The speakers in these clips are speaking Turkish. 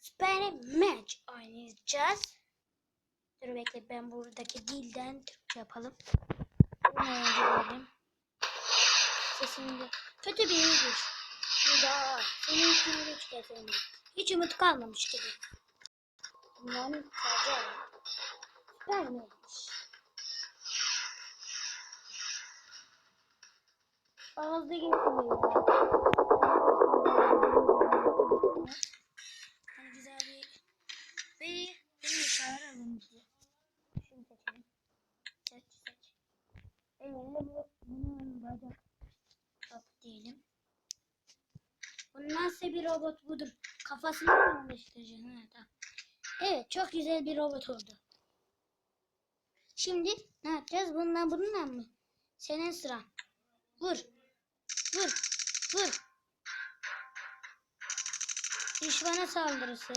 Spanish Match oynayacağız. Dur bekle ben buradaki dilden Türkçe yapalım. Önce diyelim. Sesini kötü bir. Bir daha senin için hiç keselim. Hiç umut kalmamış gibi. Bunların sadece Süper Match. Ağızda geçmiyor nasıl bir robot budur? Kafasını mı değiştireceğiz? Ha, tamam. Evet çok güzel bir robot oldu. Şimdi ne yapacağız? Bundan bununla mı? Senin sıran. Vur. Vur. Vur. Düşmana saldırısı.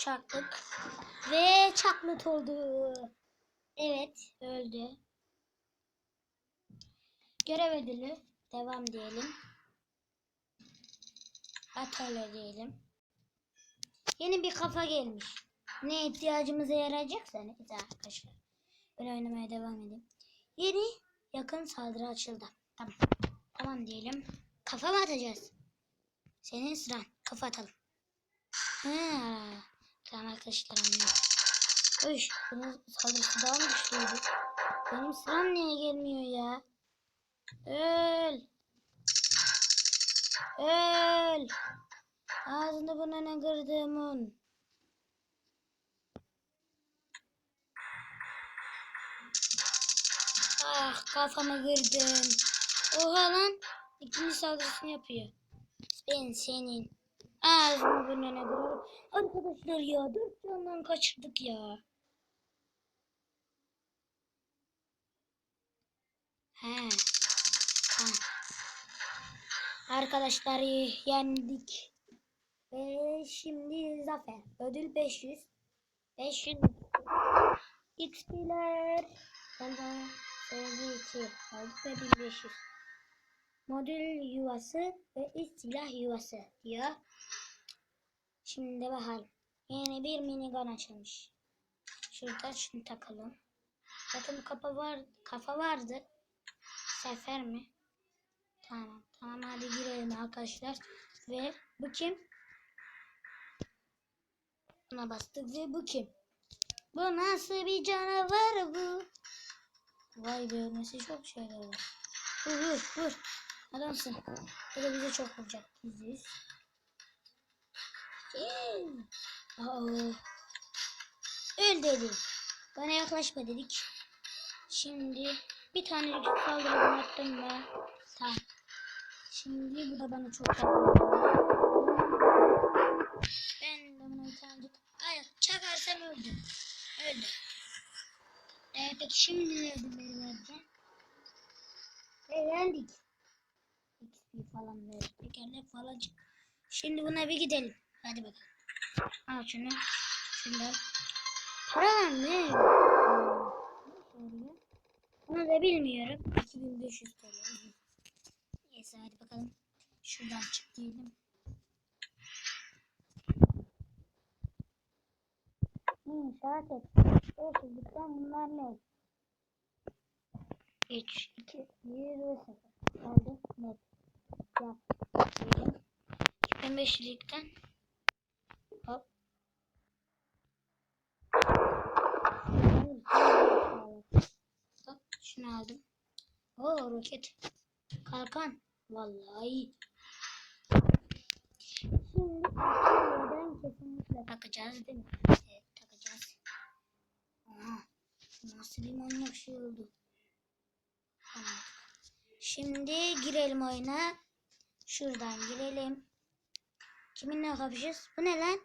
Çaktık. Ve çaklıt oldu. Evet öldü. Görev ödülü. Devam diyelim. Atölye diyelim. Yeni bir kafa gelmiş. Ne ihtiyacımıza yarayacaksa neyse arkadaşlar. Ben oynamaya devam edeyim. Yeni yakın saldırı açıldı. Tamam. Tamam diyelim. Kafa mı atacağız? Senin sıran. Kafa atalım. Ha. Tamam arkadaşlar anladım. Uy, bunun saldırısı daha mı güçlüydü? Benim sıram niye gelmiyor ya? Öl. Öl. Ağzını burnuna kırdığımın. Ah kafamı kırdım. Oha lan. İkinci saldırısını yapıyor. Ben senin ağzını burnuna kırarım. Arkadaşlar ya dört candan kaçırdık ya. He. Arkadaşlar yendik. Ve şimdi zafer. Ödül 500. 500 XP'ler. Benden sevgi 2 aldık ve 1500. Modül yuvası ve iç silah yuvası diyor. Şimdi bakalım. Yeni bir minigun açılmış. Şurada şunu takalım. Zaten kafa var, kafa vardı. Sefer mi? Tamam. Tamam hadi girelim arkadaşlar. Ve bu kim? Buna bastık ve bu kim? Bu nasıl bir canavar bu? Vay be nasıl çok şeyler var. Vur vur vur. Adamsın. Bu da bize çok vuracak. Biziz. Aa. Öl dedim. Bana yaklaşma dedik. Şimdi bir tane saldırı attım ben. Tamam. Şimdi bu da bana çok Ben de buna bir tane Ay çakarsam öldüm. Öldü. Ee, peki şimdi ne ödülleri vereceğim? Eğlendik. XP falan verdik. Tekerlek falan çık. Şimdi buna bir gidelim. Hadi bakalım. Al şunu. Şundan. Para ne? Hmm. Bunu da bilmiyorum. 2500 TL. Neyse hadi bakalım. Şuradan çık diyelim. Hmm, saat et. Eşitlikten bunlar ne? 3, 2, 1 ve 0. Oldu. Net. Yap. Diyelim. 2500'likten hop. Hop şunu aldım. Oo roket. Kalkan. Vallahi. Şimdi neden kesinlikle takacağız değil mi? Evet takacağız. Aha. Nasıl bir manyak şey oldu. Şimdi girelim oyuna. Şuradan girelim. Kiminle kapışacağız? Bu ne lan?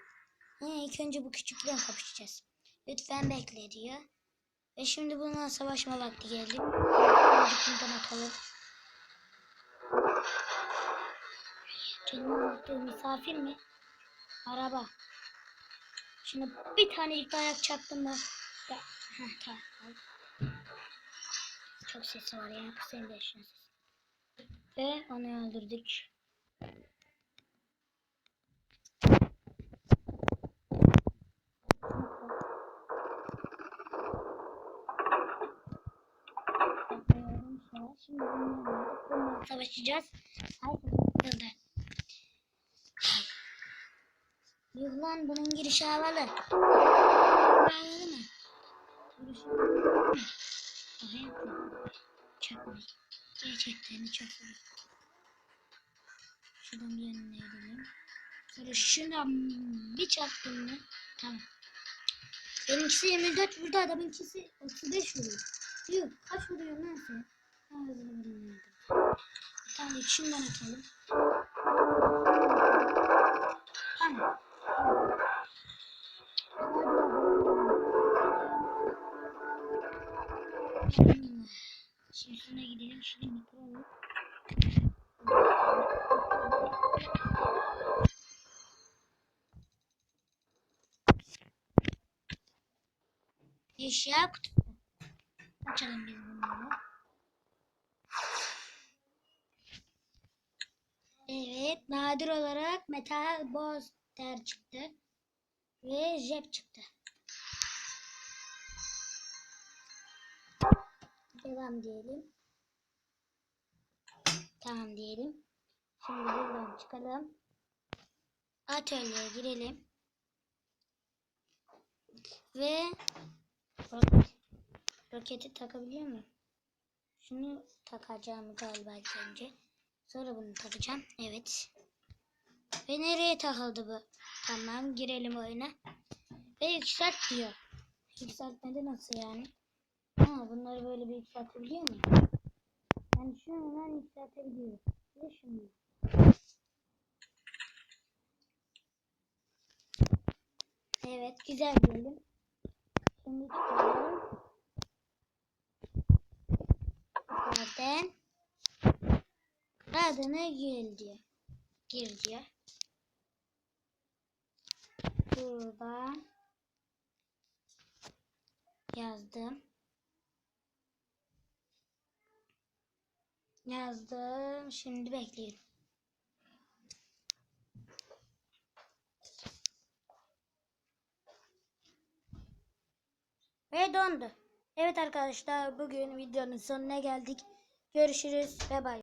Ha, ilk önce bu küçükle kapışacağız. Lütfen bekle diyor. Ve şimdi bununla savaşma vakti geldi. Bundan atalım. Canım unuttuğu misafir mi? Araba. Şimdi bir tanecik dayak çaktım da. da. Heh, tamam. Çok sesi var ya. Kısayım da şuna sesi. Ve onu öldürdük. Şimdi bunlarla savaşacağız. Haydi Yuh lan bunun girişi havalı. Havalı mı? Girişi havalı mı? Yapıyor. Çökmüş. Gerçekten çok iyi. Şuradan bir yanına edelim. Sonra şuna bir çarptım mı? Tamam. Benimkisi 24 vurdu adamınkisi 35 vuruyor. Yuh kaç vuruyor lan sen? Hızlı vuruyor. Tamam içinden atalım. Şimdi gidelim. Şimdi mikrofonu. Eşya kutusu. Açalım biz bunları. Evet, nadir olarak metal boz ter çıktı. Ve jep çıktı. Devam diyelim. Tamam diyelim. Şimdi buradan çıkalım. Atölyeye girelim. Ve roket, roketi takabiliyor muyum? Şunu takacağım galiba önce. Sonra bunu takacağım. Evet. Ve nereye takıldı bu? Tamam girelim oyuna. Ve yükselt diyor. Yükseltmede nasıl yani? Ha bunları böyle bir yükseltebiliyor muyum? Yani şunu ben yükseltebiliyorum. Ve şunu. Evet güzel diyelim. Şimdi çıkalım. Zaten adını gir diyor. Gir diyor. Burada yazdım. Yazdım. Şimdi bekliyorum. Ve dondu. Evet arkadaşlar bugün videonun sonuna geldik. Görüşürüz ve bay.